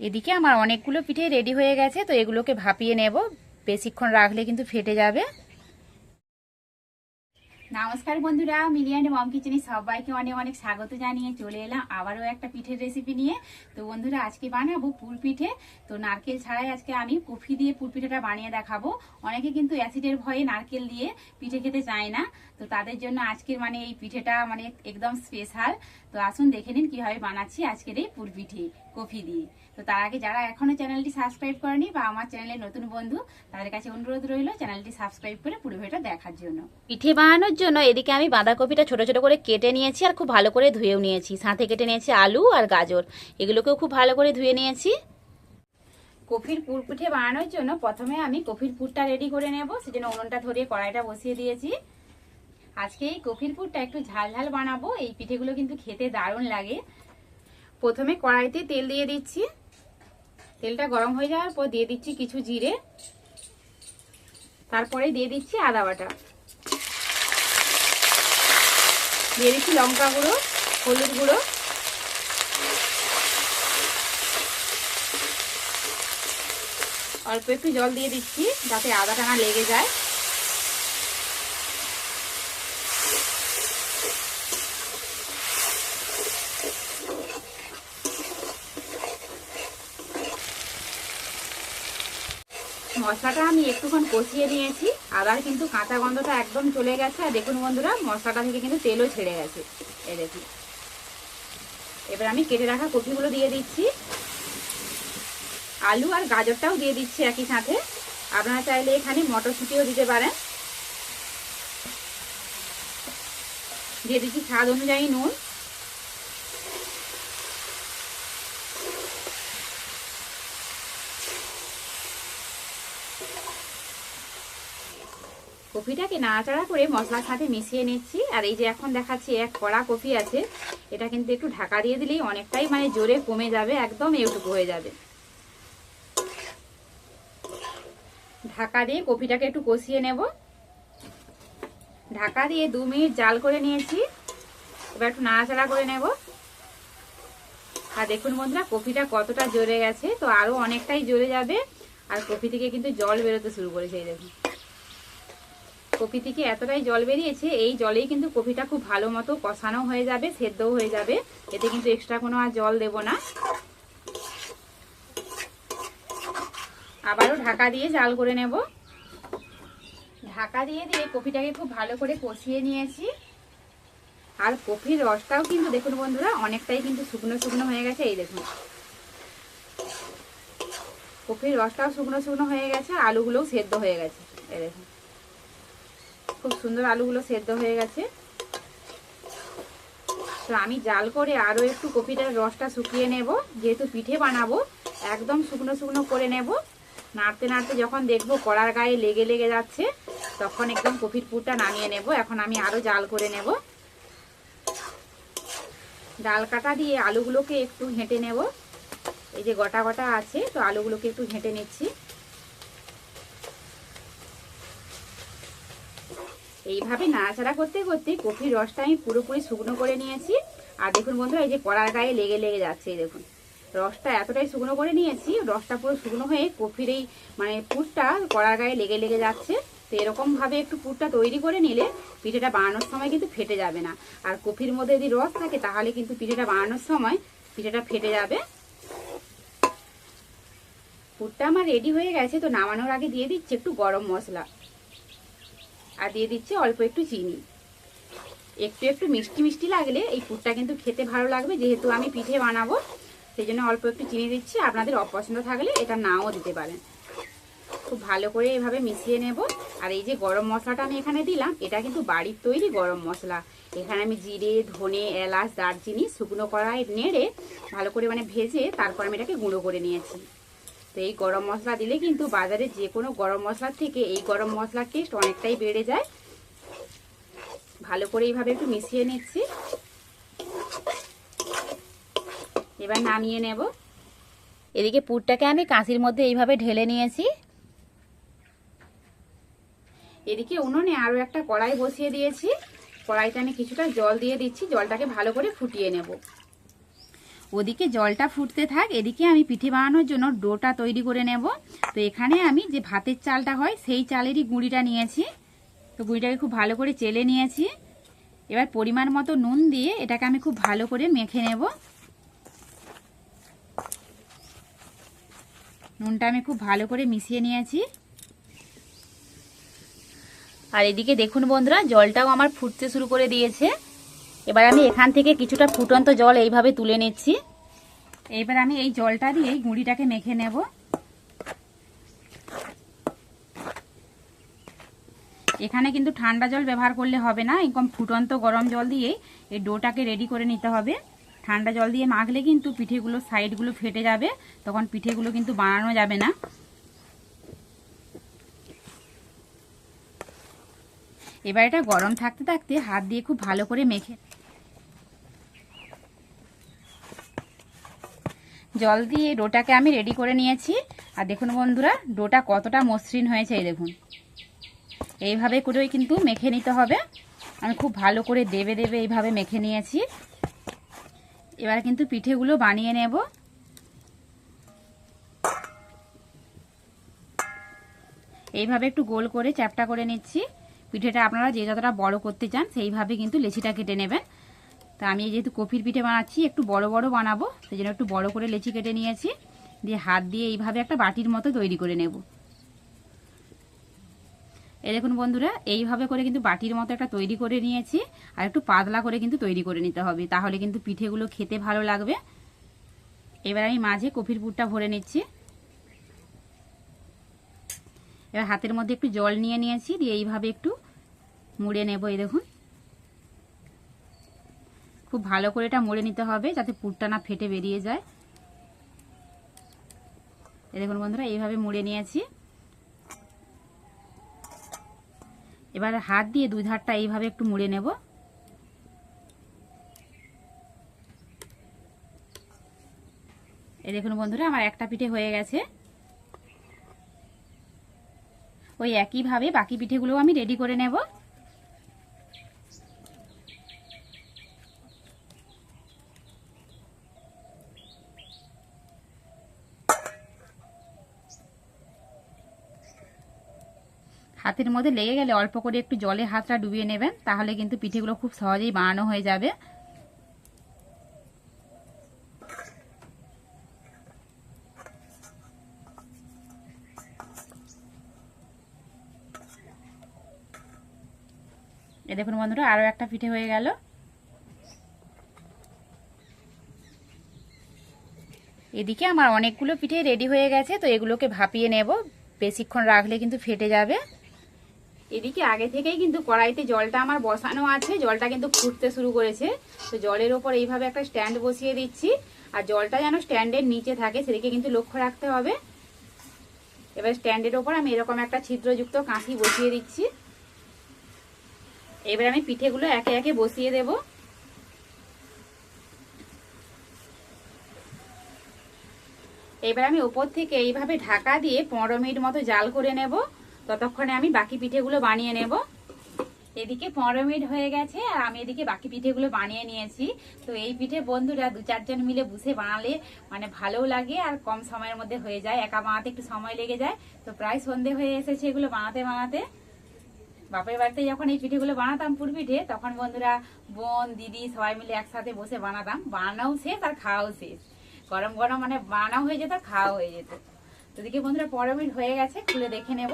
এদিকে আমার অনেকগুলো পিঠে রেডি হয়ে গেছে, তো এগুলোকে ভাপিয়ে নেব। বেশিক্ষণ রাখলে কিন্তু ফেটে যাবে। নমস্কার বন্ধুরা মিলিয়ান মম কিচেনে সবাইকে অনেক অনেক স্বাগত জানিয়ে চলে এলাম আবারও একটা পিঠের রেসিপি নিয়ে। তো বন্ধুরা, আজকে বানাবো পুর পিঠে। তো নারকেল ছাড়াই আজকে আমি কফি দিয়ে পুর পিঠেটা বানিয়ে দেখাবো। অনেকে কিন্তু অ্যাসিডের ভয়ে নারকেল দিয়ে পিঠে খেতে চায় না। তো তাদের জন্য আজকের মানে এই পিঠেটা মানে একদম স্পেশাল তো আসুন দেখে নিন কীভাবে বানাচ্ছি আজকের এই পুর পিঠে কফি দিয়ে। তো তার আগে যারা এখনও চ্যানেলটি সাবস্ক্রাইব করেনি বা আমার চ্যানেলের নতুন বন্ধু তাদের কাছে অনুরোধ রইল চ্যানেলটি সাবস্ক্রাইব করে পুরো ভিডিওটা দেখার জন্য। পিঠে বানানোর জন্য এদিকে আমি বাঁধাকপিটা ছোট ছোট করে কেটে নিয়েছি আর খুব ভালো করে ধুয়েও নিয়েছি। সাথে কেটে নিয়েছি আলু আর গাজর। এগুলোকেও খুব ভালো করে ধুয়ে নিয়েছি। কফির পুর পিঠে বানানোর জন্য প্রথমে আমি কফির পুরটা রেডি করে নেব। সেজন্য উনুনটা ধরিয়ে কড়াইটা বসিয়ে দিয়েছি। আজকে এই কফির পুরটা একটু ঝাল ঝাল বানাবো। এই পিঠেগুলো কিন্তু খেতে দারুণ লাগে। প্রথমে কড়াইতে তেল দিয়ে দিচ্ছি। তেলটা গরম হয়ে যাওয়ার পর দিয়ে দিচ্ছি কিছু জিরে। তারপরে দিয়ে দিচ্ছি আদা বাটা। দিয়ে দিচ্ছি লঙ্কা গুঁড়ো, হলুদ গুঁড়ো। অল্প একটু জল দিয়ে দিচ্ছি যাতে আদাটা না লেগে যায়। মশলাটা আমি একটুক্ষণ কষিয়ে নিয়েছি। আদার কিন্তু কাঁচা গন্ধটা একদম চলে গেছে। আর দেখুন বন্ধুরা, মশলাটা থেকে কিন্তু তেলও ছেড়ে গেছে। এই দেখুন। এবার আমি কেটে রাখা কপিগুলো দিয়ে দিচ্ছি। আলু আর গাজরটাও দিয়ে দিচ্ছি একই সাথে। আপনারা চাইলে এখানে মটরশুঁটিও দিতে পারেন। দিয়ে দিচ্ছি স্বাদ অনুযায়ী নুন। কফিটাকে নাড়াচাড়া করে মশলার সাথে মিশিয়ে নিচ্ছি। আর এই যে এখন দেখাচ্ছি এক কড়া কফি আছে, এটা কিন্তু একটু ঢাকা দিয়ে দিলেই অনেকটাই মানে জোরে কমে যাবে, একদম এউটুকু হয়ে যাবে। ঢাকা দিয়ে কফিটাকে একটু কষিয়ে নেব। ঢাকা দিয়ে দু মিনিট জাল করে নিয়েছি, এবার একটু নাড়াচাড়া করে নেব। আর দেখুন বন্ধুরা, কফিটা কতটা জোরে গেছে, তো আরও অনেকটাই জোরে যাবে। আর কফি থেকে কিন্তু জল বেরোতে শুরু করেছে, এই দেখুন। কফি থেকে এতটাই জল বেরিয়েছে, এই জলেই কিন্তু কপিটা খুব ভালো মতো কষানো হয়ে যাবে, সেদ্ধও হয়ে যাবে। এতে কিন্তু এক্সট্রা কোনো আর জল দেব না। আবারও ঢাকা দিয়ে জাল করে নেব। ঢাকা দিয়ে দিয়ে কপিটাকে খুব ভালো করে কষিয়ে নিয়েছি। আর কফির রসটাও কিন্তু দেখুন বন্ধুরা, অনেকটাই কিন্তু শুকনো শুকনো হয়ে গেছে, এই দেখুন। কফির রসটাও শুকনো শুকনো হয়ে গেছে, আলুগুলোও সেদ্ধ হয়ে গেছে, এই দেখুন। খুব সুন্দর আলুগুলো সেদ্ধ হয়ে গেছে। তো আমি জাল করে আরও একটু কপিটার রসটা শুকিয়ে নেব। যেহেতু পিঠে বানাবো, একদম শুকনো শুকনো করে নেব। নাড়তে নাড়তে যখন দেখব কড়ার গায়ে লেগে লেগে যাচ্ছে, তখন একদম কপির পুরটা নামিয়ে নেব। এখন আমি আরও জাল করে নেব। ডাল কাটা দিয়ে আলুগুলোকে একটু হেঁটে নেব। এই যে গোটা গোটা আছে, তো আলুগুলোকে একটু হেঁটে নিচ্ছি। এইভাবে নাড়াচাড়া করতে করতে কফির রসটা আমি পুরোপুরি শুকনো করে নিয়েছি। আর দেখুন বন্ধুরা, এই যে কড়ার গায়ে লেগে লেগে যাচ্ছে দেখুন। রসটা এতটাই শুকনো করে নিয়েছি, রসটা পুরো শুকনো হয়ে কফির এই মানে পুরটা কড়ার গায়ে লেগে লেগে যাচ্ছে। তো এরকমভাবে একটু পুরটা তৈরি করে নিলে পিঠেটা বানানোর সময় কিন্তু ফেটে যাবে না। আর কফির মধ্যে যদি রস থাকে, তাহলে কিন্তু পিঠেটা বানানোর সময় পিঠেটা ফেটে যাবে। পুরটা আমার রেডি হয়ে গেছে, তো নামানোর আগে দিয়ে দিচ্ছি একটু গরম মশলা। আর দিয়ে দিচ্ছি অল্প একটু চিনি। একটু একটু মিষ্টি মিষ্টি লাগলে এই পুরটা কিন্তু খেতে ভালো লাগবে, যেহেতু আমি পিঠে বানাবো, সেই জন্য অল্প একটু চিনি দিচ্ছি। আপনাদের অপছন্দ থাকলে এটা নাও দিতে পারেন। খুব ভালো করে এভাবে মিশিয়ে নেব। আর এই যে গরম মশলাটা আমি এখানে দিলাম, এটা কিন্তু বাড়ির তৈরি গরম মশলা। এখানে আমি জিরে, ধনে, এলাচ, দারচিনি, শুকনো কড়াই, নেড়ে ভালো করে মানে ভেজে তারপর আমি এটাকে গুঁড়ো করে নিয়েছি। তো এই গরম মশলা দিলে কিন্তু বাজারে যে কোনো গরম মশলার থেকে এই গরম মশলার টেস্ট অনেকটাই বেড়ে যায়। ভালো করে এইভাবে একটু মিশিয়ে নিচ্ছি। এবার নামিয়ে নেব। এদিকে পুরটাকে আমি কাঁচির মধ্যে এইভাবে ঢেলে নিয়েছি। এদিকে উনুনে আরও একটা কড়াই বসিয়ে দিয়েছি। কড়াইতে আমি কিছুটা জল দিয়ে দিচ্ছি। জলটাকে ভালো করে ফুটিয়ে নেব। ওদিকে জলটা ফুটতে থাক, এদিকে আমি পিঠে বানানোর জন্য ডোটা তৈরি করে নেব। তো এখানে আমি যে ভাতের চালটা হয়, সেই চালেরই গুঁড়িটা নিয়েছি। তো গুঁড়িটাকে খুব ভালো করে চেলে নিয়েছি। এবার পরিমাণ মতো নুন দিয়ে এটাকে আমি খুব ভালো করে মেখে নেব। নুনটা আমি খুব ভালো করে মিশিয়ে নিয়েছি। আর এদিকে দেখুন বন্ধুরা, জলটাও আমার ফুটতে শুরু করে দিয়েছে। এবার আমি এখান থেকে কিছুটা ফুটন্ত জল এইভাবে তুলে নিচ্ছি। এইবার আমি এই জলটা দিয়ে এই গুঁড়িটাকে মেখে নেব। এখানে কিন্তু ঠান্ডা জল ব্যবহার করলে হবে না এরকম ফুটন্ত গরম জল দিয়ে এই ডোটাকে রেডি করে নিতে হবে। ঠান্ডা জল দিয়ে মাখলে কিন্তু পিঠেগুলো সাইডগুলো ফেটে যাবে, তখন পিঠেগুলো কিন্তু বানানো যাবে না। এবার এটা গরম থাকতে থাকতে হাত দিয়ে খুব ভালো করে মেখে জল দিয়ে ডোটাকে আমি রেডি করে নিয়েছি। আর দেখুন বন্ধুরা, ডোটা কতটা মসৃণ হয়েছে, এই দেখুন। এইভাবে করেই কিন্তু মেখে নিতে হবে। আমি খুব ভালো করে দেবে দেবে এইভাবে মেখে নিয়েছি। এবার কিন্তু পিঠেগুলো বানিয়ে নেব। এইভাবে একটু গোল করে চ্যাপটা করে নিচ্ছি। পিঠেটা আপনারা যে যতটা বড় করতে চান, সেইভাবে কিন্তু লেচিটা কেটে নেবেন। তা আমি যেহেতু কফির পিঠে বানাচ্ছি, একটু বড় বড় বানাবো, সেই জন্য একটু বড় করে লেচি কেটে নিয়েছি। দিয়ে হাত দিয়ে এইভাবে একটা বাটির মতো তৈরি করে নেব। এই দেখুন বন্ধুরা, এইভাবে করে কিন্তু বাটির মতো একটা তৈরি করে নিয়েছি, আর একটু পাতলা করে কিন্তু তৈরি করে নিতে হবে, তাহলে কিন্তু পিঠেগুলো খেতে ভালো লাগবে। এবার আমি মাঝে কফির পুরটা ভরে নিচ্ছি। এবার হাতের মধ্যে একটু জল নিয়ে নিয়েছি, দিয়ে এইভাবে একটু মুড়ে নেব, এই দেখুন। খুব ভালো করে এটা মুড়ে নিতে হবে যাতে পুরটা না ফেটে বেরিয়ে যায়। দেখুন বন্ধুরা, এইভাবে মুড়ে নিয়েছি। এবার হাত দিয়ে দুই ধারটা এইভাবে একটু মুড়ে নেব। এই দেখুন বন্ধুরা, আমার একটা পিঠে হয়ে গেছে। ওই একইভাবে বাকি পিঠেগুলো আমি রেডি করে নেব। হাতের মধ্যে লেগে গেলে অল্প করে একটু জলে হাতটা ডুবিয়ে নেবেন, তাহলে কিন্তু পিঠেগুলো খুব সহজেই বানানো হয়ে যাবে। এ দেখুন বন্ধুরা আরও একটা পিঠে হয়ে গেল। এদিকে আমার অনেকগুলো পিঠে রেডি হয়ে গেছে, তো এগুলোকে ভাপিয়ে নেব। বেশিক্ষণ রাখলে কিন্তু ফেটে যাবে। এদিকে আগে থেকেই কিন্তু কড়াইতে জলটা আমার বসানো আছে, জলটা কিন্তু ফুটতে শুরু করেছে। তো জলের ওপর এইভাবে একটা স্ট্যান্ড বসিয়ে দিচ্ছি। আর জলটা যেন স্ট্যান্ডের নিচে থাকে, সেদিকে কিন্তু লক্ষ্য রাখতে হবে। এবার স্ট্যান্ডের ওপর আমি এরকম একটা ছিদ্রযুক্ত কাঁচি বসিয়ে দিচ্ছি। এবার আমি পিঠেগুলো একে একে বসিয়ে দেব। এবার আমি ওপর থেকে এইভাবে ঢাকা দিয়ে পনেরো মিনিট মতো জাল করে নেব। ততক্ষণে আমি বাকি পিঠেগুলো বানিয়ে নেব। এদিকে পনেরো মিনিট হয়ে গেছে আর আমি এদিকে বাকি পিঠেগুলো বানিয়ে নিয়েছি। তো এই পিঠে বন্ধুরা দু চারজন মিলে বুঝে বানালে মানে ভালোও লাগে আর কম সময়ের মধ্যে হয়ে যায়, একা বানাতে একটু সময় লেগে যায়। তো প্রায় সন্ধে হয়ে এসেছে এগুলো বানাতে বানাতে। বাপের বাড়িতে যখন এই পিঠেগুলো বানাতাম পুর পিঠে, তখন বন্ধুরা, বোন, দিদি সবাই মিলে একসাথে বসে বানাতাম। বানাও শেষ আর খাওয়াও শেষ। গরম গরম মানে বানাও হয়ে যেত খাওয়া হয়ে যেত। তো দিকে বন্ধুরা পনেরো মিনিট হয়ে গেছে, খুলে দেখে নেব।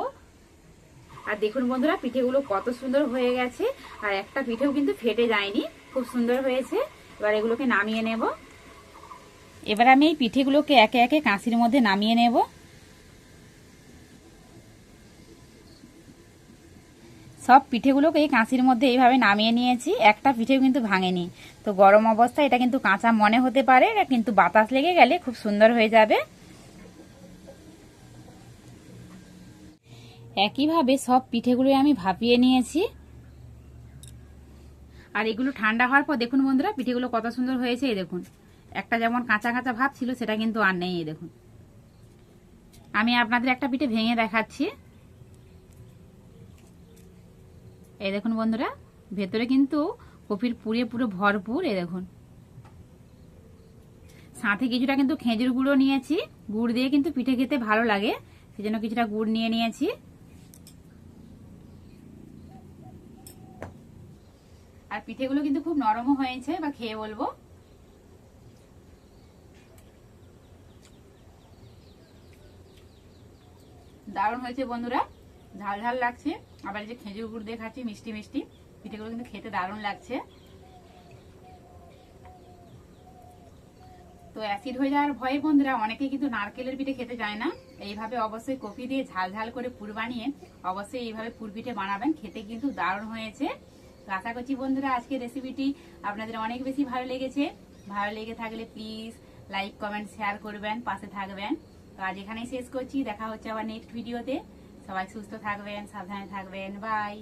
আর দেখুন বন্ধুরা, পিঠেগুলো কত সুন্দর হয়ে গেছে। আর একটা পিঠেও কিন্তু ফেটে যায়নি, খুব সুন্দর হয়েছে। এবার এগুলোকে নামিয়ে নেব। এবার আমি এই পিঠেগুলোকে একে একে কাঁচির মধ্যে নামিয়ে নেব। সব পিঠেগুলোকে এই কাঁচির মধ্যে এইভাবে নামিয়ে নিয়েছি। একটা পিঠেও কিন্তু ভাঙেনি। তো গরম অবস্থায় এটা কিন্তু কাঁচা মনে হতে পারে কিন্তু বাতাস লেগে গেলে খুব সুন্দর হয়ে যাবে। একইভাবে সব পিঠেগুলোই আমি ভাপিয়ে নিয়েছি। আর এগুলো ঠান্ডা হওয়ার পর দেখুন বন্ধুরা, পিঠেগুলো কত সুন্দর হয়েছে, এই দেখুন। একটা যেমন কাঁচা কাঁচা ভাব ছিল, সেটা কিন্তু আর নেই, এই দেখুন। আমি আপনাদের একটা পিঠে ভেঙে দেখাচ্ছি। এই দেখুন বন্ধুরা, ভেতরে কিন্তু কপির পুরে পুরো ভরপুর, এই দেখুন। সাথে কিছুটা কিন্তু খেজুর গুঁড়ো নিয়েছি, গুড় দিয়ে কিন্তু পিঠে খেতে ভালো লাগে, সেজন্য কিছুটা গুড় নিয়ে নিয়েছি। পিঠেগুলো কিন্তু খুব নরমও হয়েছে, বা খেয়ে বলব। দারুণ হয়েছে বন্ধুরা, ঝাল ঝাল লাগছে। আবার এই যে খেজুর গুড় দিয়ে খাচ্ছি, মিষ্টি মিষ্টি, পিঠেগুলো কিন্তু খেতে দারুণ লাগছে। তো অ্যাসিড হয়ে যাওয়ার ভয়ে বন্ধুরা, অনেকেই কিন্তু নারকেলের পিঠে খেতে চায় না। এইভাবে অবশ্যই কফি দিয়ে ঝাল ঝাল করে পুর বানিয়ে অবশ্যই এইভাবে পুর পিঠে বানাবেন, খেতে কিন্তু দারুণ হয়েছে। তো আশা করছি বন্ধুরা আজকে রেসিপিটি আপনাদের অনেক বেশি ভালো লেগেছে। ভালো লেগে থাকলে প্লিজ লাইক কমেন্ট শেয়ার করবেন, পাশে থাকবেন। তো আজ এখানেই শেষ করছি। দেখা হচ্ছে আবার নেক্সট ভিডিওতে সবাই সুস্থ থাকবেন, সাবধানে থাকবেন। বাই